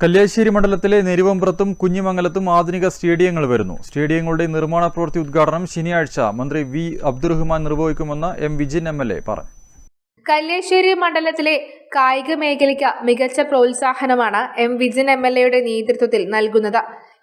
കല്യാശ്ശേരി മണ്ഡലത്തിലെ നെരുവമ്പ്രത്തും കുഞ്ഞിമംഗലത്തും ആധുനിക സ്റ്റേഡിയങ്ങൾ വരുന്നു. സ്റ്റേഡിയങ്ങളുടെ നിർമ്മാണ പ്രവൃത്തി ഉദ്ഘാടനം ശനിയാഴ്ച മന്ത്രി V Abdurahman നിർവഹിക്കുമെന്ന് M Vijin M L A പറഞ്ഞു. കല്യാശ്ശേരി മണ്ഡലത്തിലെ കായിക മേഖലയ്ക്ക് മികച്ച പ്രോത്സാഹനമാണ് എം വിജിൻ എം എൽ എയുടെ നേതൃത്വത്തിൽ നൽകുന്നത്.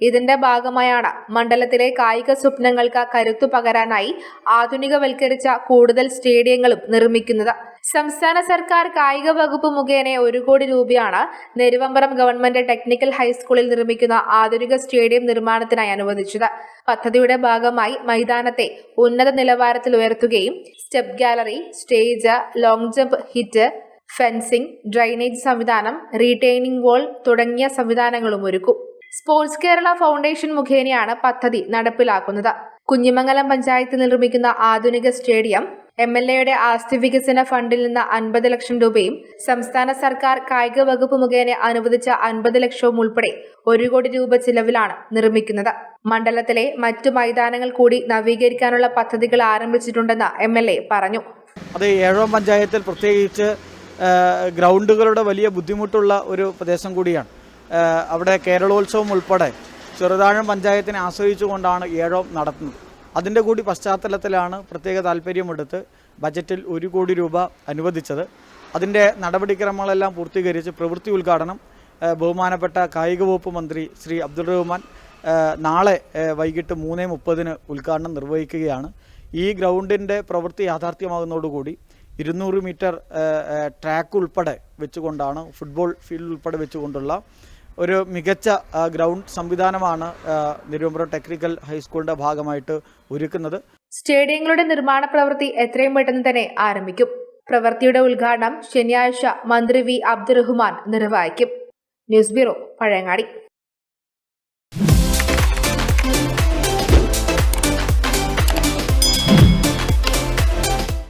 ഇതിന്റെ ഭാഗമായാണ് മണ്ഡലത്തിലെ കായിക സ്വപ്നങ്ങൾക്ക് കരുത്തു പകരാനായി ആധുനികവൽക്കരിച്ച കൂടുതൽ സ്റ്റേഡിയങ്ങളും നിർമ്മിക്കുന്നത്. സംസ്ഥാന സർക്കാർ കായിക വകുപ്പ് മുഖേന ഒരു കോടി രൂപയാണ് നെരുവമ്പറം ഗവൺമെന്റ് ടെക്നിക്കൽ ഹൈസ്കൂളിൽ നിർമ്മിക്കുന്ന ആധുനിക സ്റ്റേഡിയം നിർമ്മാണത്തിനായി അനുവദിച്ചത്. പദ്ധതിയുടെ ഭാഗമായി മൈതാനത്തെ ഉന്നത നിലവാരത്തിൽ ഉയർത്തുകയും step gallery stage long jump hit fencing drainage സംവിധാനം റീറ്റെയിനിംഗ് വോൾ തുടങ്ങിയ സംവിധാനങ്ങളും ഒരുക്കും. സ്പോർട്സ് കേരള ഫൗണ്ടേഷൻ മുഖേനയാണ് പദ്ധതി നടപ്പിലാക്കുന്നത്. കുഞ്ഞിമംഗലം പഞ്ചായത്തിൽ നിർമ്മിക്കുന്ന ആധുനിക സ്റ്റേഡിയം എം എൽ എയുടെ ആസ്തി വികസന ഫണ്ടിൽ നിന്ന് അൻപത് ലക്ഷം രൂപയും സംസ്ഥാന സർക്കാർ കായിക വകുപ്പ് മുഖേന അനുവദിച്ച അൻപത് ലക്ഷവും ഉൾപ്പെടെ ഒരു കോടി രൂപ ചിലവിലാണ് നിർമ്മിക്കുന്നത്. മണ്ഡലത്തിലെ മറ്റു മൈതാനങ്ങൾ കൂടി നവീകരിക്കാനുള്ള പദ്ധതികൾ ആരംഭിച്ചിട്ടുണ്ടെന്ന് എം പറഞ്ഞു. അത് ഏഴോ പഞ്ചായത്തിൽ പ്രത്യേകിച്ച് ഗ്രൗണ്ടുകളുടെ വലിയ ബുദ്ധിമുട്ടുള്ള ഒരു പ്രദേശം കൂടിയാണ്. അവിടെ കേരളോത്സവം ഉൾപ്പെടെ ചെറുതാഴം പഞ്ചായത്തിനെ ആശ്രയിച്ചുകൊണ്ടാണ് ഏഴോം നടത്തുന്നത്. അതിന്റെ കൂടി പശ്ചാത്തലത്തിലാണ് പ്രത്യേക താല്പര്യമെടുത്ത് ബജറ്റിൽ ഒരു കോടി രൂപ അനുവദിച്ചത്. അതിന്റെ നടപടിക്രമങ്ങളെല്ലാം പൂർത്തീകരിച്ച് പ്രവൃത്തി ഉദ്ഘാടനം ബഹുമാനപ്പെട്ട കായിക വകുപ്പ് മന്ത്രി ശ്രീ അബ്ദുൾ റഹ്മാൻ നാളെ വൈകിട്ട് മൂന്ന് മുപ്പതിന് ഉദ്ഘാടനം നിർവഹിക്കുകയാണ്. ഈ ഗ്രൗണ്ടിന്റെ പ്രവൃത്തി യാഥാർത്ഥ്യമാകുന്നതോടുകൂടി ഇരുന്നൂറ് മീറ്റർ ട്രാക്ക് ഉൾപ്പെടെ വെച്ചുകൊണ്ടാണ് ഫുട്ബോൾ ഫീൽഡ് ഉൾപ്പെടെ വെച്ചുകൊണ്ടുള്ള ഒരു മികച്ച ഗ്രൗണ്ട് സംവിധാനമാണ് നിരുവമ്പുറം ടെക്നിക്കൽ ഹൈസ്കൂളിന്റെ ഭാഗമായിട്ട് ഒരുക്കുന്നത്. സ്റ്റേഡിയങ്ങളുടെ നിർമ്മാണ പ്രവൃത്തി എത്രയും പെട്ടെന്ന് തന്നെ ആരംഭിക്കും. പ്രവൃത്തിയുടെ ഉദ്ഘാടനം ശനിയാഴ്ച മന്ത്രി വി. അബ്ദുറഹ്മാൻ നിർവഹിക്കും. News bureau Pazhayangadi.